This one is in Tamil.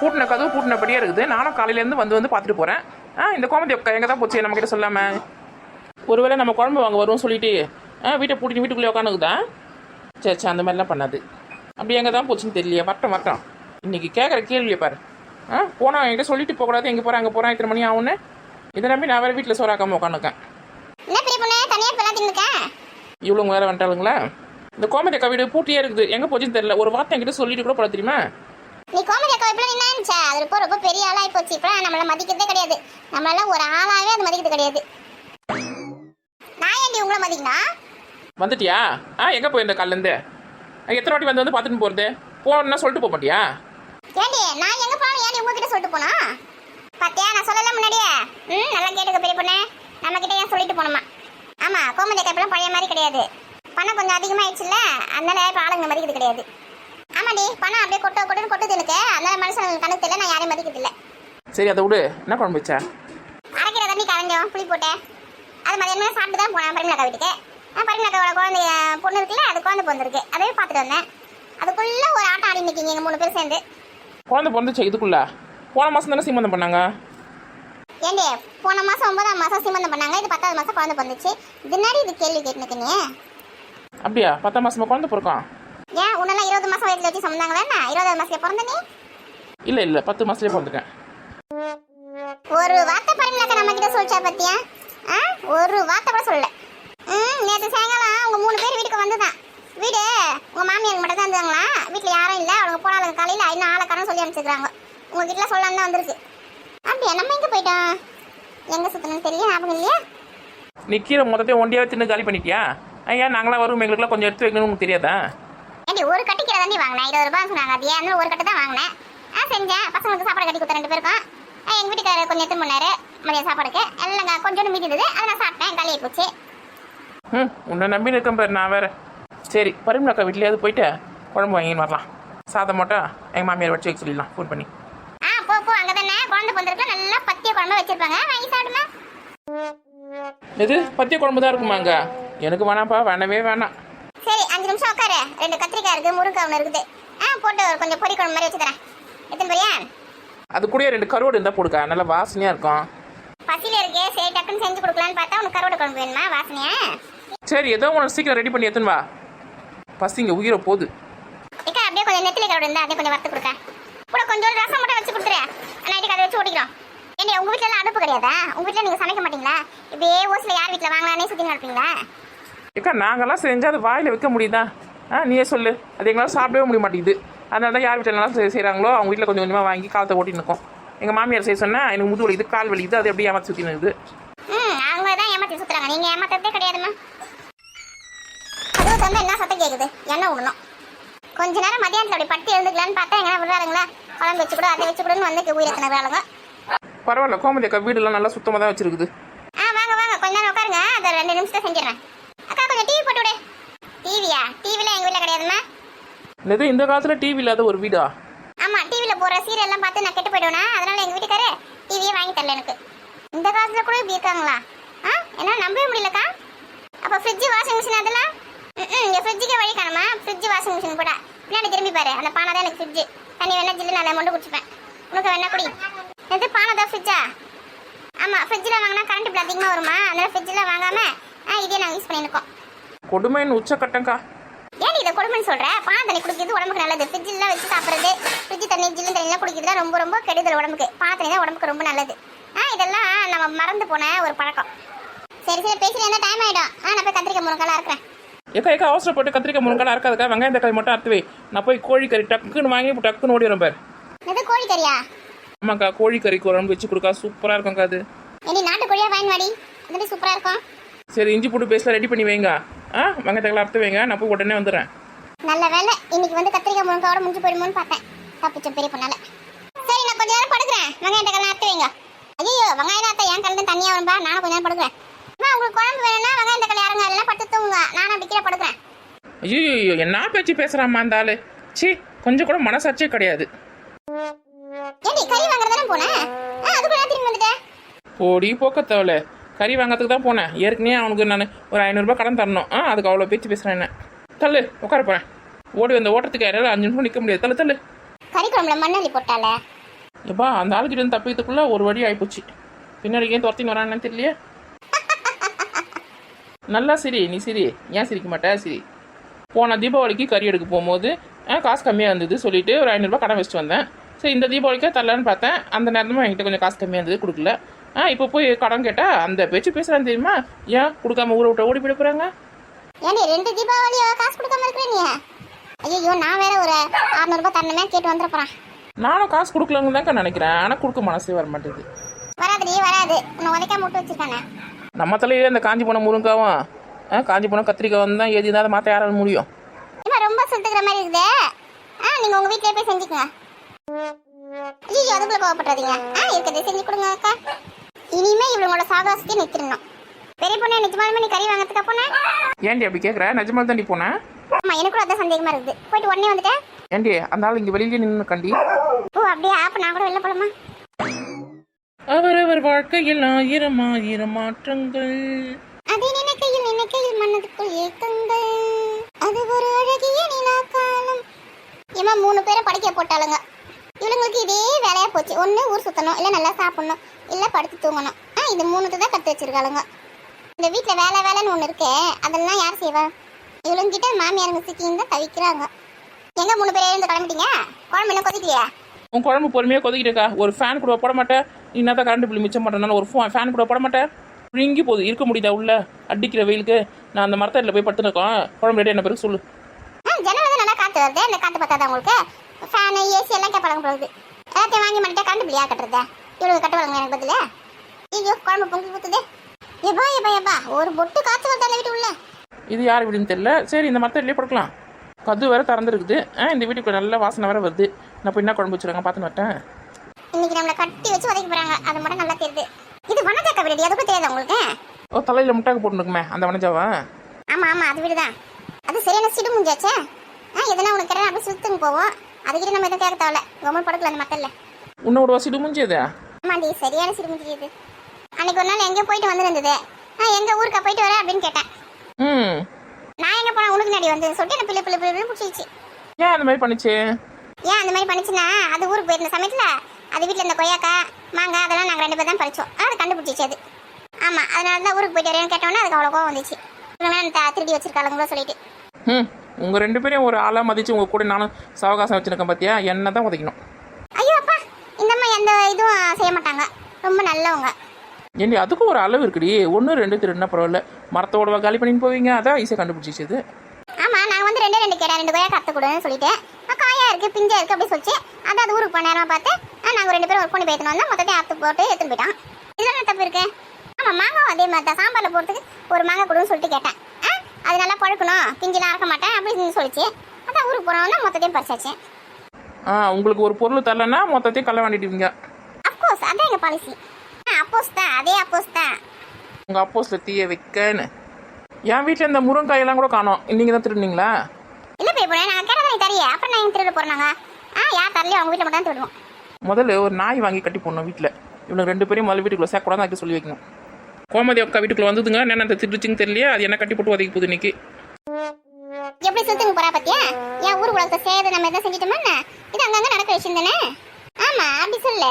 பூட்டின கதவு பூட்டினபடியே இருக்குது. நானும் காலையிலேருந்து வந்து வந்து பார்த்துட்டு போகிறேன் ஆ இந்த கோமதி அக்கா எங்கே தான் போச்சு? நம்மக்கிட்ட சொல்லாமல் ஒருவேளை நம்ம குழம்பு வாங்க வருவோம் சொல்லிட்டு ஆ வீட்டை பூட்டி வீட்டுக்குள்ளே உட்காந்துக்குதா? சரி சரி அந்த மாதிரிலாம் பண்ணாது. அப்படி எங்கே தான் போச்சுன்னு தெரியலையே. வரட்டும் வரட்டும். இன்னைக்கு கேட்குற கேள்வியை பாரு. ஆ போனா என்கிட்ட சொல்லிட்டு போகக்கூடாது எங்கே போகிறேன் அங்கே போகிறேன் இத்தனை மணி ஆகும்னு. இதை நம்பி நான் வேறு வீட்டில் சோறாக்காம உட்காந்துருக்கேன். என்ன பெரிய பொண்ணு? தனியா இப்பெல்லாம் தின்னுக்கேன் இவ்வளோ வேறு வந்துட்டாளுங்களா? இந்த கோமதி அக்கா வீடு பூட்டியே இருக்குது. எங்கே போச்சுன்னு தெரியல. ஒரு வார்த்தை என்கிட்ட சொல்லிட்டு கூட போல தெரியுமா? நீ கோமதி அக்கா என்ன இருந்துச்சா அது இப்போ ரொம்ப பெரிய ஆளாகி போச்சு. இப்பெல்லாம் நம்மள மதிக்கிறதே கிடையாது. நம்மளால ஒரு ஆளாவே அது மதிக்கிறது கிடையாது. நான் ஏன்டி உங்களை மதிக்கணும் வந்துட்டியா? ஆ எங்கே போயிருந்த காலிலேருந்து? எத்தனை வாட்டி வந்து வந்து பார்த்துட்டு போகிறது போனா சொல்லிட்டு போக மாட்டியா? ஏண்டி நான் எங்க போனாலும் ஏன்டி உங்ககிட்ட சொல்லிட்டு போனா? பாத்தியா நான் சொல்லல முன்னாடியே. ம் நல்லா கேட்டுக்க பெரிய பொண்ணு. நம்ம கிட்ட ஏன் சொல்லிட்டு போனோமா ஆமா கோமதி அக்கா இப்பெல்லாம் பழைய மாதிரி கிடையாது. பணம் கொஞ்சம் அதிகமாயிடுச்சுல்ல? அதனால இப்போ ஆளுங்க மதிக்கிறது கிடையாது. ஆமாடி பணம் அப்படியே கொட்ட கொட்டுன்னு கொட்டுது எனக்கு. அதனால மனுஷன் கணக்கு தெரியல நான் யாரையும் மதிக்கிறது இல்லை. சரி அதை விடு. என்ன குழம்பு வச்சா? அரைக்கிற தண்ணி கரைஞ்சோம் புளி போட்டேன். அது மதியானமே சாப்பிட்டு தான் போனேன் பரிமலக்கா வீட்டுக்கு. பரிமலக்காவோட குழந்தை பொண்ணு இருக்குல்ல அது குழந்தை பிறந்திருக்கு. அதே பார்த்துட்டு வந்தேன். அதுக்குள்ள ஒரு ஆட்டம் ஆடி நிற்கிங்க எங்கள் மூணு பேர் சேர்ந்து. குழந்தை பிறந்துச்சு இதுக்குள்ள? போன மாதம் தானே சீமந்தம் பண்ணாங்க? ஏண்டி போன மாசம் ஒன்பதாம் மாசம் சீமந்தம் பண்ணாங்க இது பத்தாவது மாசம் குழந்தை பிறந்துச்சு. தினாடி இது கேள்வி கேட்டுனுக்கு நீ அப்படியா? பத்தாம் மாசமா குழந்தை பிறக்கும்? ஏன் உன்னெல்லாம் இருபது மாசம் வயசுல வச்சு சொன்னாங்களா என்ன? இருபதாவது மாசத்துல பிறந்த நீ? இல்லை இல்லை பத்து மாதத்துலேயே பிறந்துட்டேன். ஒரு வார்த்தை பரிமளக்கா நம்ம கிட்ட சொல்லிச்சா பத்தியா? ஒரு வார்த்தை கூட சொல்லல. ம் நேற்று சாயங்காலம் உங்க மூணு பேர் வீட்டுக்கு வந்துதான். வீடு உங்க மாமியார் மட்டும் தான் இருந்தாங்களா? வீட்டில் யாரும் இல்லை. அவங்க போனாலும் காலையில் இன்னும் ஆளக்காரன் சொல்லி அனுப்பிச்சிருக்காங்க. உங்க வீட்டில் சொல்லலாம் தான் வந்திருக்கு. அப்படியா நம்ம எங்கே போயிட்டோம்? எங்கே சுற்றணும்னு தெரியல ஞாபகம் இல்லையா? நீ கீரை மொத்தத்தையும் ஒண்டியாவே தின்னு காலி பண்ணிட்டியா? ஐயா நாங்களாம் வரும் எங்களுக்குலாம் கொஞ்சம் எடுத்து வைக்கணும்னு தெரியாதா? ஒரு கட்டு கீரை தாண்டி வாங்கினேன். இருபது ரூபாய் சொன்னாங்க. அது ஏன் ஒரு கட்டு தான் வாங்கினேன். ஆ செஞ்சேன். பசங்களுக்கு சாப்பாடு கட்டி கொடுத்த ரெண்டு பேருக்கும். ஆ, எங்க வீட்டுக்காரர் கொஞ்சம் எடுத்து பண்ணாரு மதியம் சாப்பாடுக்கு. எல்லாம் கொஞ்சோண்டு மீதி இருந்தது. அதை நான் சாப்பிட்டேன். காலியாகி போச்சு. ம் உன்னை நம்பி இருக்கேன் பாரு நான் வேற. சரி பரிமளக்கா வீட்லேயாவது போயிட்டு? குழம்பு வாங்கின்னு வரலாம். சாதம் மட்டும் எங்கள் மாமியார் வச்சு வைக்க சொல்லிடலாம். ஃபோன் பண்ணி. ஆ போ போ. அங்கே தானே. குழந்தை பிறந்திருக்கு நல்லா பத்திய குழம்பு வச்சிருப்பாங்க. வாங்கி சாப்பிடுமா. எது? பத்திய குழம்பு தான் இருக்குமாங்க எனக்கு வேணாம்ப்பா. வேணவே வேணாம். சரி அஞ்சு நிமிஷம் உட்காரு. ரெண்டு கத்திரிக்காய் இருக்கு முருங்கை ஒன்று இருக்குது. ஆ போட்டு கொஞ்சம் பொரி குழம்பு மாதிரி வச்சு தரேன். எத்தனை பொரியா அது கூடயே ரெண்டு கருவாடு இருந்தால் போடுக்கா நல்லா வாசனையாக இருக்கும். பசியில் இருக்கே சரி டக்குன்னு செஞ்சு கொடுக்கலான்னு பார்த்தா உனக்கு கருவாடு குழம்பு வேணுமா? வாசனையா? சரி ஏதோ உனக்கு சீக்கிரம் ரெடி பண்ணி எடுத்துன்னு வா. பசிங்க உயிரை போகுது. ஏக்கா அப்படியே கொஞ்சம் நெத்திலி கருவாடு இருந்தா அப்படியே கொஞ்சம் வறுத்து கொடுக்கேன் கூட கொஞ்சம் ரசம் மட்டும் வச்சு கொடுத்துரு. நைட்டுக்கு அதை வச்சு ஓடிக்கிறோம் ஏண்டி உங்க வீட்ல எல்லாம் அடுப்பு கிடையாதா? உங்க வீட்ல நீங்க சமைக்க மாட்டீங்களா? இப்படியே ஓசில யார் வீட்ல வாங்கலானே சுத்தி நடப்பீங்களா ஏக்கா நாங்கெல்லாம் செஞ்சால் அது வாயில் வைக்க முடியுதா? ஆ நீயே சொல்லு. அது எங்களால் சாப்பிடவே முடிய மாட்டேங்குது அதனால தான் யார் வீட்டில் நல்லா செய்கிறாங்களோ அவங்க வீட்டில் கொஞ்சம் கொஞ்சமாக வாங்கி காலத்தை ஓட்டின்னு இருக்கோம். எங்கள் மாமியார் செய்ய சொன்னால் எனக்கு முது வலிக்குது கால் வலிக்குது அது அப்படியே ஏமாற்றி சுற்றினு இருக்குது. ம் அவங்க தான் ஏமாத்தி சுத்துறாங்க. நீங்க ஏமாத்ததே கிடையாதுமா அதுவும் என்ன சத்தம் கேக்குது? என்ன விடணும் கொஞ்ச நேரம் மதியானத்துல அப்படி பட்டி எழுந்துக்கலான்னு பார்த்தா எங்கன்னா விடுறாருங்களா? குழம்பு வச்சு கூட அதை வச்சு கூடன்னு வந்து வேலைங்க பரவாயில்ல கோமதி அக்கா வீடெல்லாம் நல்லா சுத்தமாக தான் வச்சிருக்குது. ஆ வாங்க வாங்க. கொஞ்ச நேரம் உட்காருங்க. அதை ரெண்டு நிமிஷத்துல செஞ்சிடறேன் அக்கா கொஞ்சம் டிவி போட்டு விடு டிவியா டிவில எங்க வீட்ல கிடையாதுமா என்னது இந்த காலத்தில் டிவி இல்லாத ஒரு வீடா? ஆமா டிவில போற சீரியல் எல்லாம் பார்த்து நான் கெட்டு போயிடுவேனா? அதனால எங்க வீட்டுக்காரு டிவியே வாங்கி தரல எனக்கு. இந்த காலத்துல கூட இப்படி இருக்காங்களா? ஆ? என்ன நம்பவே முடியலக்கா. அப்ப ஃப்ரிட்ஜ் வாஷிங் மிஷின் அதெல்லாம்? இங்க ஃப்ரிட்ஜுக்கு வழி காணுமா? ஃப்ரிட்ஜ் வாஷிங் மிஷின் கூட பின்னாடி திரும்பி பாரு அந்த பானை தான் எனக்கு ஃப்ரிட்ஜ் தண்ணி வேணா ஜில்லு நான் மொண்டு குடிச்சுப்பேன். உனக்கு வேணா குடி. எது பானை தான் ஃப்ரிட்ஜா ஆமா ஃப்ரிட்ஜில் வாங்கினா கரண்ட் பில் அதிகமாக வருமா? அதனால ஃப்ரிட்ஜில் வாங்காம இதே நாங்கள் யூஸ் பண்ணியிருக்கோம். கொடுமைன்னு உச்சக்கட்டங்க்கா ஏன் இதை கொடுமைன்னு சொல்ற? பானை தண்ணி குடிக்கிறது உடம்புக்கு நல்லது. ஃப்ரிட்ஜில் வச்சு சாப்பிட்றது ஃப்ரிட்ஜ் தண்ணி ஜில்லு தண்ணிலாம் குடிக்கிறதுலாம் ரொம்ப ரொம்ப கெடுதல் உடம்புக்கு. பானை தண்ணி தான் உடம்புக்கு ரொம்ப நல்லது. ஆ இதெல்லாம் நம்ம மறந்து போன ஒரு பழக்கம். சரி சரி இருந்தால் டைம் ஆகிடும் ஆ நான் போய் கத்திரிக்காய் முருங்கெல்லாம் இருக்கிறேன் ஏக்கா ஏக்கா அவசரப்பட்டு கத்திரிக்காய் முருங்கலாம் இருக்காதுக்கா வெங்காயம் தக்காளி மட்டும் அறுத்து வை. நான் போய் கோழிக்கறி டக்குன்னு வாங்கி இப்போ டக்குன்னு ஓடி வரேன் பாரு. இது கோழி கறியா ஆமாக்கா கோழிக்கறி குழம்பு வச்சு கொடுக்கா சூப்பராக இருக்கும்க்கா அது. ஏடி நாட்டு கோழியா வாங்கி வாடி அது சூப்பராக இருக்கும்? சரி இஞ்சி போட்டு பேஸ்ட்லாம் ரெடி பண்ணி வைங்க. ஆ வெங்காயம் தக்காளி அறுத்து வைங்க. நான் போய் உடனே வந்துடுறேன். நல்ல வேலை இன்னைக்கு வந்து கத்திரிக்காய் முருங்காவோட முடிஞ்சு போயிடுமோன்னு பார்த்தேன். தப்பிச்ச பெரிய பொண்ணால. சரி நான் கொஞ்ச நேரம் படுக்கிறேன். வெங்காயம் தக்காளி அறுத்து வைங்க. ஐயோ வெங்காயம் அத்தை. என் கலந்து தண்ணியாக வரும்பா? நானும் கொஞ்ச நேரம் படுக்கிறேன். அம்மா உங்களுக்கு குழம்பு வேணும்னா வெங்காயம் தக்காளி இறங்க இல்லைன்னா படுத்து தூங்குங்க. நானும் அப்படி கீழே படுக்கிறேன். ஐயோ என்ன பேச்சு பேசுகிறாம்மா அந்த ஆளு? சி கொஞ்சம் கூட மனசாட்சியே கிடையாது. ஏடி கறி வாங்குறது தானே போனேன் அதுக்குள்ள திரும்பி வந்துட்டேன் போடி போக்க தேவையில்ல கறி வாங்கறதுக்கு தான் போனேன். ஏற்கனவே அவனுக்கு நான் ஒரு ஐநூறுரூபா கடன் தரணும். ஆ அதுக்கு அவ்வளோ பேச்சு பேசுகிறேன் என்ன. தள்ளு உட்கார போகிறேன் ஓடி வந்த ஓட்டத்துக்கு யாராலும் அஞ்சு நிமிஷம் நிற்க முடியாது. தள்ளு தள்ளு. கறி குழம்புல போட்டால? எப்பா அந்த ஆளுக்கிட்ட இருந்து தப்பிக்கிறதுக்குள்ள ஒரு வழி ஆயிப்போச்சு. பின்னாடி ஏன் துரத்தின்னு வரான்னு தெரியலையே? நல்லா சிரி நீ சிரி. ஏன் சிரிக்க மாட்டே? சிரி. போன தீபாவளிக்கு கறி எடுக்க போகும்போது ஆ, காசு கம்மியாக இருந்தது சொல்லிட்டு ஒரு ஐநூறுரூபா கடன் வச்சுட்டு வந்தேன். சரி இந்த தீபாவளிக்கே தரலான்னு பார்த்தேன். அந்த நேரமும் என்கிட்ட கொஞ்சம் காசு கம்மியாக இருந்தது கொடுக்கல. ஆ இப்போ போய் கடன் கேட்டால் அந்த பேச்சு பேசுகிறான்னு தெரியுமா? ஏன் கொடுக்காம ஊரை விட்டு ஓடி போயிட போகிறாங்க ஏண்டி ரெண்டு தீபாவளி காசு கொடுக்காம இருக்கிற நீ ஐயோ நான் வேற ஒரு 600 ரூபாய் தரணுமே கேட்டு வந்துட போறேன். நானும் காசு கொடுக்கலன்னு தான்க்கா நினைக்கிறேன். ஆனால் கொடுக்க மனசே வர மாட்டேங்குது. வராதுடி வராது. உன்னை உதைக்காம விட்டு வச்சிருக்கானே. நம்ம தலையில இந்த காஞ்சி போன முருங்காவும் ஆ, காஞ்சி போன கத்திரிக்காய் தான் எது இருந்தாலும் மாற்ற யாரால முடியும். இவன் ரொம்ப சுத்துக்கிற மாதிரி இருக்குதே. ஆ நீங்க உங்க வீட்லயே போய் செஞ்சுக்கங்க. ஐயோ அதுக்குள்ள கோவப்படாதீங்க ஆ இருக்கிறதே செஞ்சு கொடுங்க அக்கா. இனிமே இவங்களோட சாகசத்தையும் நிறுத்திடணும். பெரிய பொண்ணு நிஜமாலுமே நீ கறி வாங்கறதுக்கா போன ஏன்டி அப்படி கேட்குற நிஜமால் தாண்டி போனேன் ஆமா எனக்கு கூட அதான் சந்தேகமா இருக்குது. போயிட்டு உடனே வந்துட்டேன் ஏண்டி அந்த ஆள் இங்கே வெளியிலே நின்று கண்டி ஓ அப்படியே? அப்ப நான் கூட வெளில போலாமா? அவரவர் வாழ்க்கையில் ஆயிரம் ஆயிரம் மாற்றங்கள். அதை நினைக்கையில் நினைக்கையில் மனதுக்குள் ஏக்கங்கள். அது ஒரு அழகிய நிலா காலம். இவன் மூணு பேரை படிக்க போட்டாளுங்க. இவளுங்களுக்கு இதே வேலையா போச்சு. ஒண்ணு ஊர் சுத்தணும் இல்ல நல்லா சாப்பிடணும் இல்ல படுத்து தூங்கணும். ஆ இது மூணுத்தை தான் கத்து வச்சிருக்காளுங்க. இந்த வீட்ல வேலை வேலைன்னு ஒண்ணு இருக்கே அதெல்லாம் யார் செய்வா? இவளுங்க கிட்ட மாமியாருங்க சிக்கின்னு தான் தவிக்கிறாங்க. எங்க மூணு பேர் எழுந்து கிளம்பிட்டீங்க குழம்பு என்ன கொதிக்கலையா? உன் குழம்பு பொறுமையாக கொதிக்கிட்டேக்கா ஒரு ஃபேன் கூட போட மாட்டேன். நீ என்ன தான் கரண்ட் பில் மிச்சம் பண்ணுறதுனால ஒரு ஃபேன் கூட போட மாட்டேன். பிழுங்கி போகுது. இருக்க முடியுதா உள்ள? அடிக்கிற வெயிலுக்கு. நான் அந்த மரத்தடியில் போய் படுத்துருக்கோம் குழம்பு ரெடி என்ன பிறகு சொல்லு. ஜன்னல் நல்லா காத்து வருது. அந்த காத்து பத்தாதா உங்களுக்கு? ஃபேனு ஏசி எல்லாம் கேட்பாங்க போகுது எல்லாத்தையும் வாங்கி மாட்டே கண்டு பிள்ளையா கட்டுறதா இவ்வளவு கட்டுவாங்க எனக்கு பதில? ஐயோ குழம்பு பொங்கி ஊத்துது எப்பா எப்பா எப்பா ஒரு பொட்டு காத்து அந்த வீட்டு உள்ள. இது யார் வீடுன்னு தெரியல. சரி இந்த மரத்தடியிலே படுக்கலாம் கது வேற திறந்துருக்குது. ஆ இந்த வீட்டுக்குள்ள நல்ல வாசனை வேற வருது. நான் போய் என்ன குழம்பு வச்சுருக்காங்க பார்த்துன்னு வரட்டேன் இன்னைக்கு நம்மள கட்டி வச்சு உதைக்க போறாங்க. அது மட்டும் நல்லா தெரியுது. இது வனஜாக்கா வீடு அது கூட தெரியாது உங்களுக்கு? ஓ தலையில் முட்டாக்கு போட்டுருக்குமே அந்த வனஜாவா? ஆமா ஆமா அது வீடுதான். அது சரியான சிடு முடிஞ்சாச்சே ஆ எதனா உனக்கு கிடையாது அப்படியே சுத்துன்னு போவோம். அதுக்கிட்ட நம்ம எதுவும் கேட்க தேவையில்ல. கவர்மெண்ட் படுக்கல அந்த மக்கள்ல. உன்னோட வசிடு முடிஞ்சது ஆமாண்டி சரியான சிடு முடிஞ்சது அன்னைக்கு ஒரு நாள் எங்கேயோ போயிட்டு வந்திருந்தது. நான் எங்க ஊருக்கா போயிட்டு வரேன் அப்படின்னு கேட்டேன். ம். நான் எங்க போனா உனக்கு நடி வந்து. சொல்லிட்டு என்ன பிள்ளை பிள்ளை பிள்ளை பிடிச்சிச்சு ஏன் அந்த மாதிரி பண்ணுச்சு? ஏன் அந்த மாதிரி பண்ணுச்சுன்னா அது ஊருக்கு போயிருந்த சமயத்துல அது வீட்டில் இருந்த கொய்யாக்கா மாங்காய் அதெல்லாம் நாங்கள் ரெண்டு பேர் தான் பறிச்சோம். அது கண்டுபிடிச்சிச்சு அது. ஆமா அதனால தான் ஊருக்கு போயிட்டு வரேன்னு கேட்டோன்னே அதுக்கு அவ்வளோ கோவம் வந்துச்சு. திருடி வச்சிருக்காளுங்களோ சொல்லிட்டு. ம். உங்கள் ரெண்டு பேரையும் ஒரு ஆளாக மதித்து உங்கள் கூட நானும் சவகாசம் வச்சுருக்கேன் பார்த்தியா என்ன தான் உதைக்கணும். ஐயோ அப்பா இந்த அம்மா எந்த இதுவும் செய்ய மாட்டாங்க. ரொம்ப நல்லவங்க. ஏண்டி அதுக்கும் ஒரு அளவு இருக்குடி. ஒன்று ரெண்டு திருடுனா பரவாயில்ல. மரத்தோட காலி பண்ணின்னு போவீங்க? அதான் ஈஸியாக கண்டுபிடிச்சிச்சு இது. ஆமா நான் வந்து ரெண்டே ரெண்டு கேட்டேன் ரெண்டு கொய்யா கத்து கொடுன்னு சொல்லிட்டு ஆ, காயா இருக்கு பிஞ்சா இருக்கு அப்படி சொல்லிச்சு. அதான் அது ஊருக்கு போன நேரமா பார்த்து ஆ, நாங்க ரெண்டு பேரும் ஒரு பொண்ணு பேத்தணும் வந்தா மொத்தத்தையும் அறுத்து போட்டு எடுத்துட்டு போயிட்டான். இதுல தப்பு இருக்கு? ஆமா மாங்காவும் அதே மாதிரி தான் சாம்பார்ல போடுறதுக்கு ஒரு மாங்காய் கொடுன்னு சொல்லிட்டு கேட்டேன். அது நல்லா பழுக்கணும் பிஞ்சுலாம் அறக்க மாட்டேன். அப்படின்னு சொல்லிச்சு. அதான் ஊருக்கு போனவொன்னா மொத்தத்தையும் பறிச்சாச்சு. ஆ உங்களுக்கு ஒரு பொருள் தரலன்னா மொத்தத்தையும் கள்ள வேண்டிடுவீங்க அப்கோர்ஸ் அதான் எங்க பாலிசி அப்போஸ் தான். அதே அப்போஸ் தான். உங்கள் அப்போஸில் தீய வைக்கன்னு. என் வீட்டில் இந்த முருங்காயெல்லாம் கூட காணோம். நீங்கள் தான் திருடுனீங்களா? இல்ல போய் போனேன் நாங்க கேட்டதை நீ தரிய அப்புறம் நான் எங்க திருட போறாங்க ஆ யார் தரலையோ அவங்க வீட்டில் மட்டும் தான் திருடுவோம். முதல்ல ஒரு நாய் வாங்கி கட்டி போடணும் வீட்டில் இவனுக்கு ரெண்டு பேரையும் முதல்ல வீட்டுக்குள்ளே சேர்க்கூடாது அதுக்கு சொல்லி வைக்கணும். கோமதி அக்கா வீட்டுக்குள்ள வந்ததுங்க. என்ன அந்த திருடுச்சின்னு தெரியலையே. அது என்ன கட்டி போட்டு உதைக்க போகுது இன்னைக்கு? எப்படி சுத்துங்க போறா பத்தியா? என் ஊர் உலகத்தை சேத நம்ம எதாவது செஞ்சிட்டோமா இது அங்கங்க நடக்க விஷயம் தானே? ஆமா அப்படி சொல்லு.